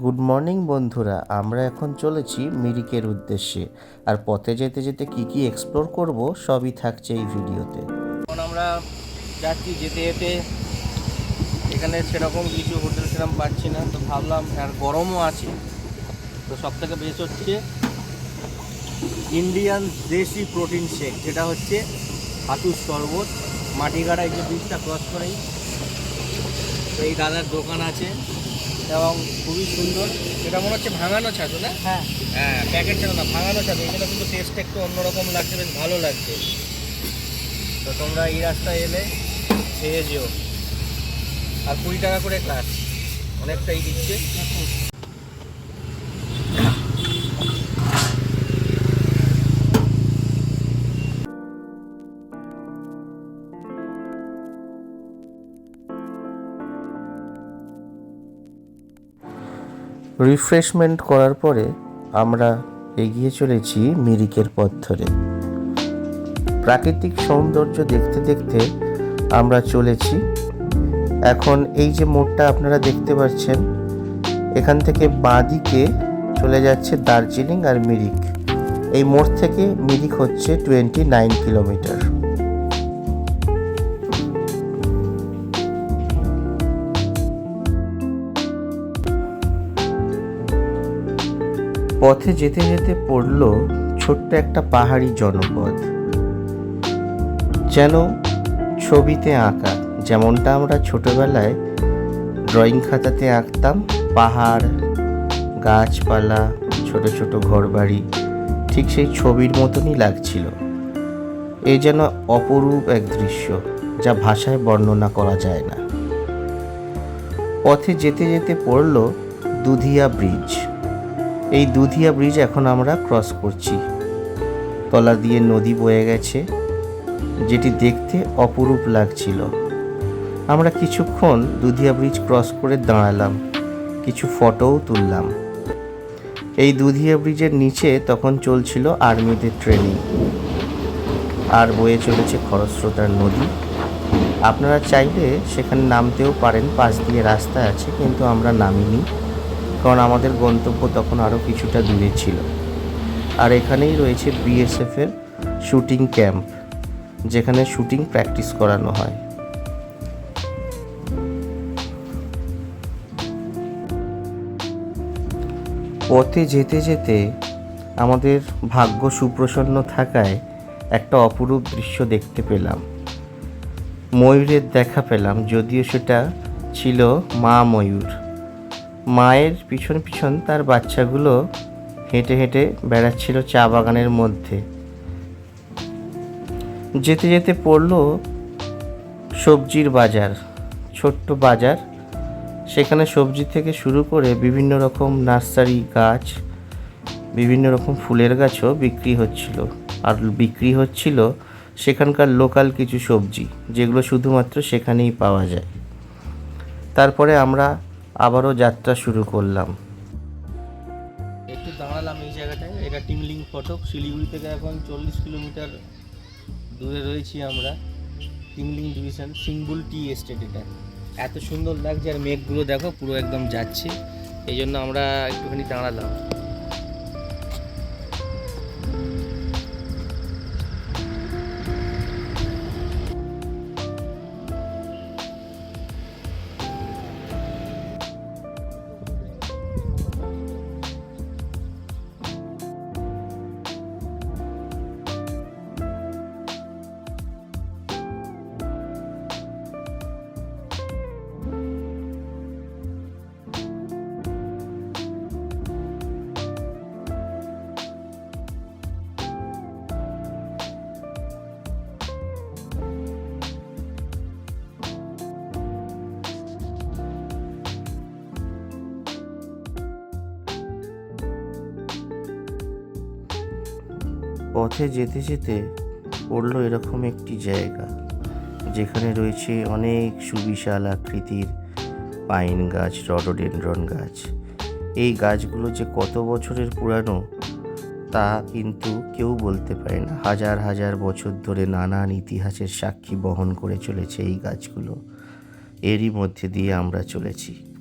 Good morning বন্ধুরা। আমরা এখন চলেছি মিরিকের উদ্দেশ্যে। আর পথে যেতে যেতে কি কি এক্সপ্লোর করব, সবই থাকছে এই ভিডিওতে। এখন আমরা যাচ্ছি যেতে যেতে। এখানে সেরকম কিছু হোটেল সেরকম পাচ্ছি না। তো ভাবলাম, আর গরমও আছে। তো সব থেকে বেশ হচ্ছে ইন্ডিয়ান দেশি প্রোটিন শেক যেটা হচ্ছে হাতুর শরবত। মাটিগাড়ায় যে ব্রিজটা ক্রস করেই এই দাদার দোকান আছে। এবং খুবই সুন্দর। এটা মনে হচ্ছে ভাঙানো ছাতু না? হ্যাঁ। হ্যাঁ প্যাকেট ছাতু না ভাঙানো ছাতু এগুলো কিন্তু টেস্ট একটু অন্যরকম লাগছে বেশ ভালো লাগছে। তো তোমরা এই রাস্তায় এলে খেয়ে যেও। আর কুড়ি টাকা করে ক্লাস অনেকটাই দিচ্ছে। রিফ্রেশমেন্ট করার পরে আমরা এগিয়ে চলেছি মিরিকের পথ ধরে। প্রাকৃতিক সৌন্দর্য দেখতে দেখতে আমরা চলেছি। এখন এই যে মোড়টা আপনারা দেখতে পাচ্ছেন, এখান থেকে বাঁদিকে চলে যাচ্ছে দার্জিলিং আর মিরিক। এই মোড় থেকে মিরিক হচ্ছে টোয়েন্টি নাইন কিলোমিটার পথে যেতে যেতে পড়ল ছোট্ট একটা পাহাড়ি জনপদ। যেন ছবিতে আঁকা, যেমনটা আমরা ছোটবেলায় ড্রয়িং খাতাতে আঁকতাম, পাহাড়, গাছপালা, ছোট ছোট ঘরবাড়ি, ঠিক সেই ছবির মতনই লাগছিল। এ যেন অপরূপ এক দৃশ্য, যা ভাষায় বর্ণনা করা যায় না। পথে যেতে যেতে পড়ল দুধিয়া ব্রিজ। এই দুধিয়া ব্রিজ এখন আমরা ক্রস করছি। তলা দিয়ে নদী বয়ে গেছে, যেটি দেখতে অপরূপ লাগছিল। আমরা কিছুক্ষণ দুধিয়া ব্রিজ ক্রস করে দাঁড়ালাম, কিছু ফটোও তুললাম। এই দুধিয়া ব্রিজের নিচে তখন চলছিল আর্মিদের ট্রেনিং আর বয়ে চলেছে খরস্রোতার নদী। আপনারা চাইলে সেখানে নামতেও পারেন, পাশ দিয়ে রাস্তা আছে, কিন্তু আমরা নামিনি। কারণ আমাদের গন্তব্য তখন আরও কিছুটা দূরে ছিল। আর এখানেই রয়েছে বিএসএফের শুটিং ক্যাম্প, যেখানে শুটিং প্র্যাকটিস করানো হয়। পথে যেতে যেতে আমাদের ভাগ্য সুপ্রসন্ন থাকায় একটা অপরূপ দৃশ্য দেখতে পেলাম। ময়ূরের দেখা পেলাম, যদিও সেটা ছিল মা ময়ূর। মায়ের পিছন পিছন তার বাচ্চাগুলো হেঁটে হেঁটে বেড়াচ্ছিল চা বাগানের মধ্যে। যেতে যেতে পড়ল সবজির বাজার, ছোট্ট বাজার। সেখানে সবজি থেকে শুরু করে বিভিন্ন রকম নার্সারি গাছ, বিভিন্ন রকম ফুলের গাছও বিক্রি হচ্ছিল। আর বিক্রি হচ্ছিল সেখানকার লোকাল কিছু সবজি, যেগুলো শুধুমাত্র সেখানেই পাওয়া যায়। তারপরে আমরা আবারও যাত্রা শুরু করলাম। একটু দাঁড়ালাম এই জায়গাটায়, এটা টিমলিং ফটক, শিলিগুড়ি থেকে এখন চল্লিশ কিলোমিটার দূরে রয়েছি আমরা, Timling division, Singell tea estate. এটা এত সুন্দর লাগছে আর মেঘগুলো দেখো, পুরো একদম যাচ্ছে, এই জন্য আমরা একটুখানি দাঁড়ালাম। পথে যেতে যেতে পড়ল এরকম একটি জায়গা। যেখানে রয়েছে অনেক সুবিশাল আকৃতির পাইন গাছ, রডোডেন্ড্রন গাছ। এই গাছগুলো যে কত বছরের পুরানো, তা কিন্তু কেউ বলতে পারে না। হাজার হাজার বছর ধরে নানান ইতিহাসের সাক্ষী বহন করে চলেছে এই গাছগুলো। এরই মধ্যে দিয়ে আমরা চলেছি।